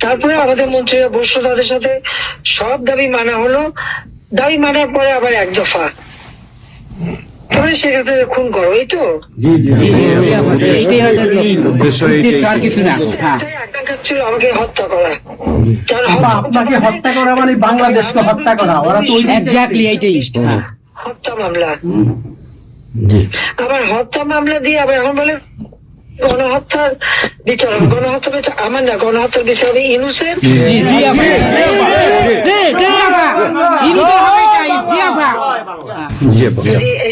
তারপরে আমাদের মন্ত্রীরা বসল তাদের সাথে সব দাবি মানা হলো দাবি মানার পরে আবার এক দফা পরে সেখানে খুন করো এই তো হ্যাঁ আমাকে হত্যা করা আপনাকে হত্যা করা মানে বাংলাদেশকে হত্যা করা ওরা তো এক্স্যাক্টলি এইটাই হ্যাঁ হত্যা মামলা আবার হত্যা মামলা দিয়ে আবার এখন বলে গণহত্যার বিচার হবে। গণহত্যা বিচার আমার না গণহত্যার বিচার হবে ইনুসের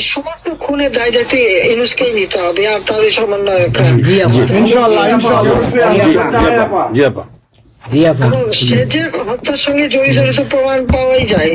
সমস্ত খুনের দায় দায়িত্ব ইনুসকেই নিতে হবে আর তার এই সমন্বয়করা জি আপা ইনশাআল্লাহ ইনশাআল্লাহ জি আপা জি আপা জি আপা এবং সে যে হত্যার সঙ্গে জড়িত প্রমাণ পাওয়াই যায়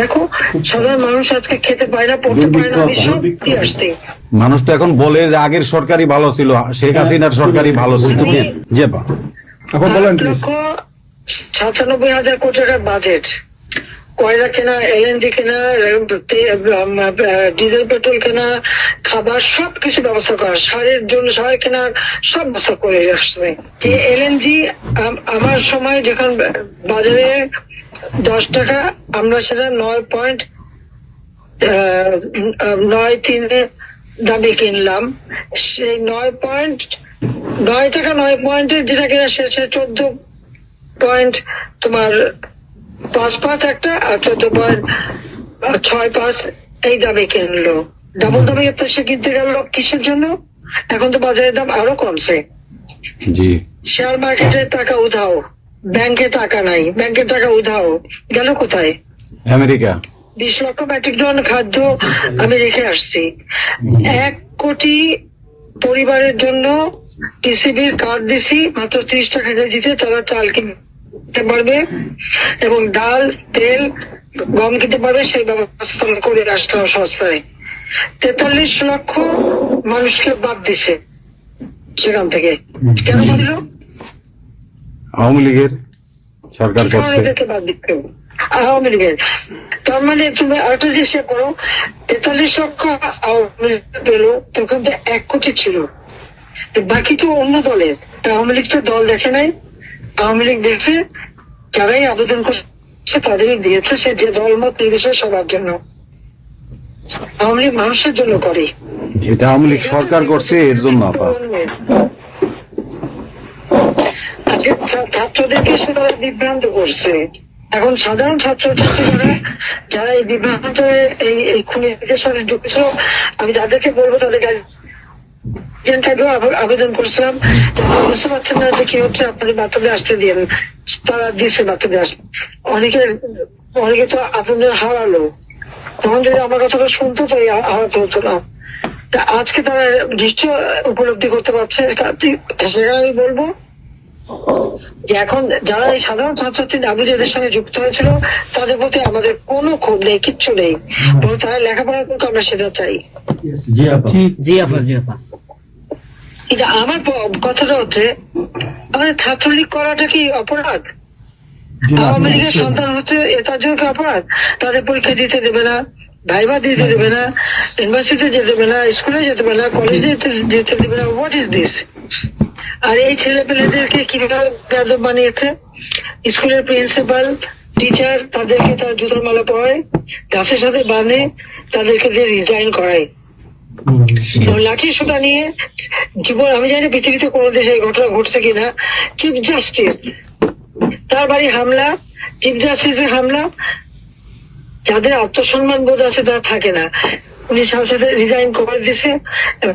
দেখো সাধারণ মানুষ আজকে খেতে পায় না পড়তে পায় না আমি সব কি আসতে মানুষ তো এখন বলে যে আগের সরকারি ভালো ছিল শেখ হাসিনার সরকারি ভালো ছিল। জি আপা। এখন বলেন সাতানব্বই হাজার কোটি টাকার বাজেট। কয়লা কেনা এলএনজি কেনা ডিজেল পেট্রোল কেনা খাবার সব কিছু ব্যবস্থা করা সারের জন্য সার কেনার সব ব্যবস্থা করে আসছে। যে এলএনজি আমার সময় যখন বাজারে দশ টাকা আমরা সেটা নয় পয়েন্ট নয় তিনে দামে কিনলাম। সেই নয় পয়েন্ট নয় টাকা নয় পয়েন্টের যেটা কিনা সে চোদ্দ পয়েন্ট তোমার পাঁচ পাঁচ একটা আর চোদ্দ পয়েন্ট ছয় পাঁচ এই দামে কিনলো। ডাবল দামে সে কিনতে গেল কিসের জন্য? এখন তো বাজারের দাম আরও কমছে। শেয়ার মার্কেটে টাকা উধাও ব্যাংকে টাকা নাই। ব্যাংকের টাকা উধাও। গেল কোথায়? আমেরিকা। বিশ লক্ষ মেট্রিক টন খাদ্য আমি রেখে আসছি। এক কোটি পরিবারের জন্য টিসিবির কার্ড দিছি মাত্র ত্রিশ টাকা কেজিতে তারা চাল কিনতে পারবে এবং ডাল তেল গম কিনতে পারবে সেই ব্যবস্থা করে আসলাম সস্তায়। তেতাল্লিশ লক্ষ মানুষকে বাদ দিছে সেখান থেকে। কেন বাদ দিল? আওয়ামী লীগের সরকার করছে। আওয়ামী লীগের তার মানে তুমি আরেকটা করো তেতাল্লিশ লক্ষ আওয়ামী লীগ পেল তখন তো এক কোটি ছিল। বাকি তো অন্য দলের। আওয়ামী লীগ তো দল দেখে নাই আওয়ামী লীগ দেখছে যারাই আবেদন করছে তাদেরই দিয়েছে সে যে দল মত নির্বিশেষে সবার জন্য। আওয়ামী লীগ মানুষের জন্য করে। এটা আওয়ামী লীগ সরকার করছে এর জন্য আপা। ছাত্রদেরকে সে তারা বিভ্রান্ত করছে। এখন সাধারণ ছাত্র ছাত্রীরা যারা এই বিভ্রান্ত এই এই খুনিদের সাথে যুক্ত, আমি তাদেরকে বলব এজেন্ট আবেদন করেছিলাম। বুঝতে পারছেন না যে কি হচ্ছে, আপনাদের বাচ্চাদের আসতে দিন তারা দিচ্ছে বাচ্চাদের আসতে। অনেকে অনেকে তো আপনাদের হারালো। তখন যদি আমার কথাটা শুনতো তাই হারাতে হতো না। আজকে তারা নিশ্চয় উপলব্ধি করতে পারছে। সেটা আমি বলব যে এখন যারা এই সাধারণ ছাত্রছাত্রী সঙ্গে যুক্ত হয়েছিল তাদের প্রতি আমাদের কোনো ক্ষোভ নেই কিচ্ছু নেই। বরং তারা লেখাপড়া করতে আমরা সেটা চাই। জি আপা। জি আপা জি আপা। কিন্তু আমার কথাটা হচ্ছে আমাদের ছাত্রলীগ করাটা কি অপরাধ? আওয়ামী লীগের সন্তান হচ্ছে এটার জন্য কি অপরাধ? তাদের পরীক্ষা দিতে দেবে না ভাইবা দিতে দেবে না ইউনিভার্সিটিতে যেতে দেবে না স্কুলে যেতে দেবে না কলেজে যেতে দেবে না হোয়াট ইজ দিস আর এই ছেলে পেলেদেরকে কীভাবে বানিয়েছে? স্কুলের প্রিন্সিপাল টিচার তাদেরকে তার জুতোর মালা পরায় গাছের সাথে বাঁধে তাদেরকে দিয়ে রিজাইন করায়। লাঠি সোটা নিয়ে জীবন আমি জানি পৃথিবীতে কোনো দেশে ঘটনা ঘটছে কিনা চিফ জাস্টিস তার বাড়ি হামলা চিফ জাস্টিসের হামলা যাদের আত্মসম্মান বোধ আছে তারা থাকে না। উনি সাথে সাথে রিজাইন করে দিছে এবং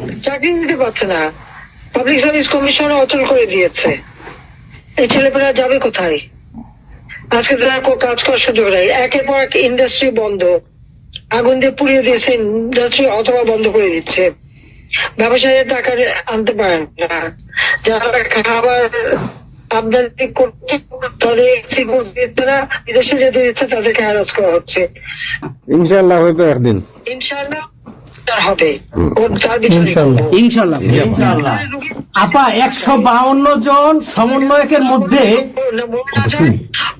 চাকরি দিতে পারছে না। পাবলিক সার্ভিস কমিশন অচল করে দিয়েছে। এই ছেলেপেরা যাবে কোথায়? আজকে তারা কাজ করার সুযোগ নেই। একের পর এক ইন্ডাস্ট্রি বন্ধ। আগুন দিয়ে পুড়িয়ে দিয়েছে ইন্ডাস্ট্রি অথবা বন্ধ করে দিচ্ছে। ব্যবসায়ীরা টাকা আনতে পারেন না। যারা খাবার আমদানি করতে তাদের না বিদেশে যেতে দিচ্ছে তাদেরকে হ্যারাস করা হচ্ছে। ইনশাআল্লাহ হয়তো একদিন। ইনশাআল্লাহ হবে। ইনশাল্লাহ। আপা একশো বাউন্ন জন সমন্বয়কের মধ্যে একজন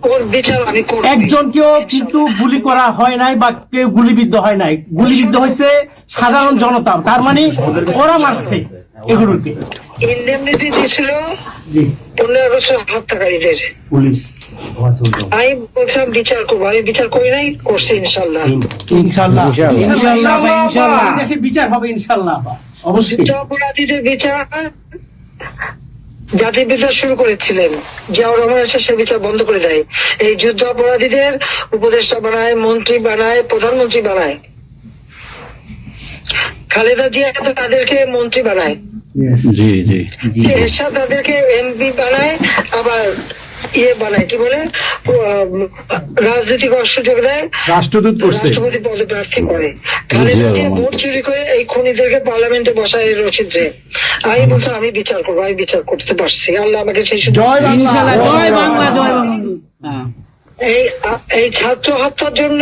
কেউ একজনকেও কিন্তু গুলি করা হয় নাই বা কেউ গুলিবিদ্ধ হয় নাই। গুলিবিদ্ধ হয়েছে সাধারণ জনতা। তার মানে ওরা মারছে। এগুলোকে ইন্ডেমনিটি দিয়েছিল জি। পনেরো আগস্ট হত্যাকারীদের। পুলিশ। আমি বলছিলাম বিচার করব। আমি বিচার করি নাই করছি ইনশাল্লাহ। ইনশাল্লাহ। ইনশাল্লাহ। আপা, ইনশাল্লাহ। দেশে বিচার হবে ইনশাল্লাহ অবশ্যই। অপরাধীদের বিচার জাতির বিচার শুরু করেছিলেন জিয়াউর রহমান এসে সে বিচার বন্ধ করে দেয়। এই যুদ্ধ অপরাধীদের উপদেষ্টা বানায় মন্ত্রী বানায় প্রধানমন্ত্রী বানায়। খালেদা জিয়া তো তাদেরকে মন্ত্রী বানায়। জি জি। জি। এরশাদ তাদেরকে এমপি বানায় আবার ইয়ে বানায় কি বলে? রাজনীতি করার সুযোগ দেয়। রাষ্ট্রদূত রাষ্ট্রপতি পদে প্রার্থী করে। খালেদা জিয়া ভোট চুরি করে এই খুনিদেরকে পার্লামেন্টে বসায় রচিত্রে আমি বলছি আমি বিচার করব আমি বিচার করতে পারছি। আল্লাহ আমাকে সেই সুযোগ জয় বাংলা। জয় বাংলা জয় বাংলা হ্যাঁ এই এই ছাত্র হত্যার জন্য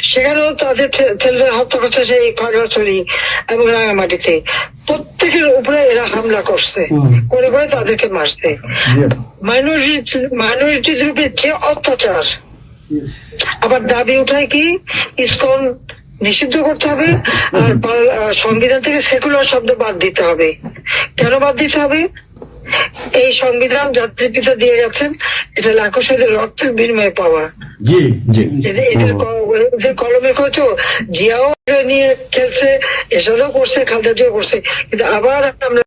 সেখানেও তাদের ছেলেদের হত্যা করছে সেই খাগড়াছড়ি এবং রাঙামাটিতে। প্রত্যেকের উপরে এরা হামলা করছে। করে করে তাদেরকে মারছে। মাইনরিটি মাইনরিটি গ্রুপের যে অত্যাচার। আবার দাবি উঠায় কি? ইসকন নিষিদ্ধ করতে হবে আর সংবিধান থেকে সেকুলার শব্দ বাদ দিতে হবে। কেন বাদ দিতে হবে? এই সংবিধান জাতির পিতা দিয়ে গেছেন এটা লাখো শহীদের রক্তের বিনিময়ে পাওয়া। জি এদের কলমে কচো জিয়াও নিয়ে খেলছে এসবও করছে খালদা জিয়াও করছে। কিন্তু আবার আমরা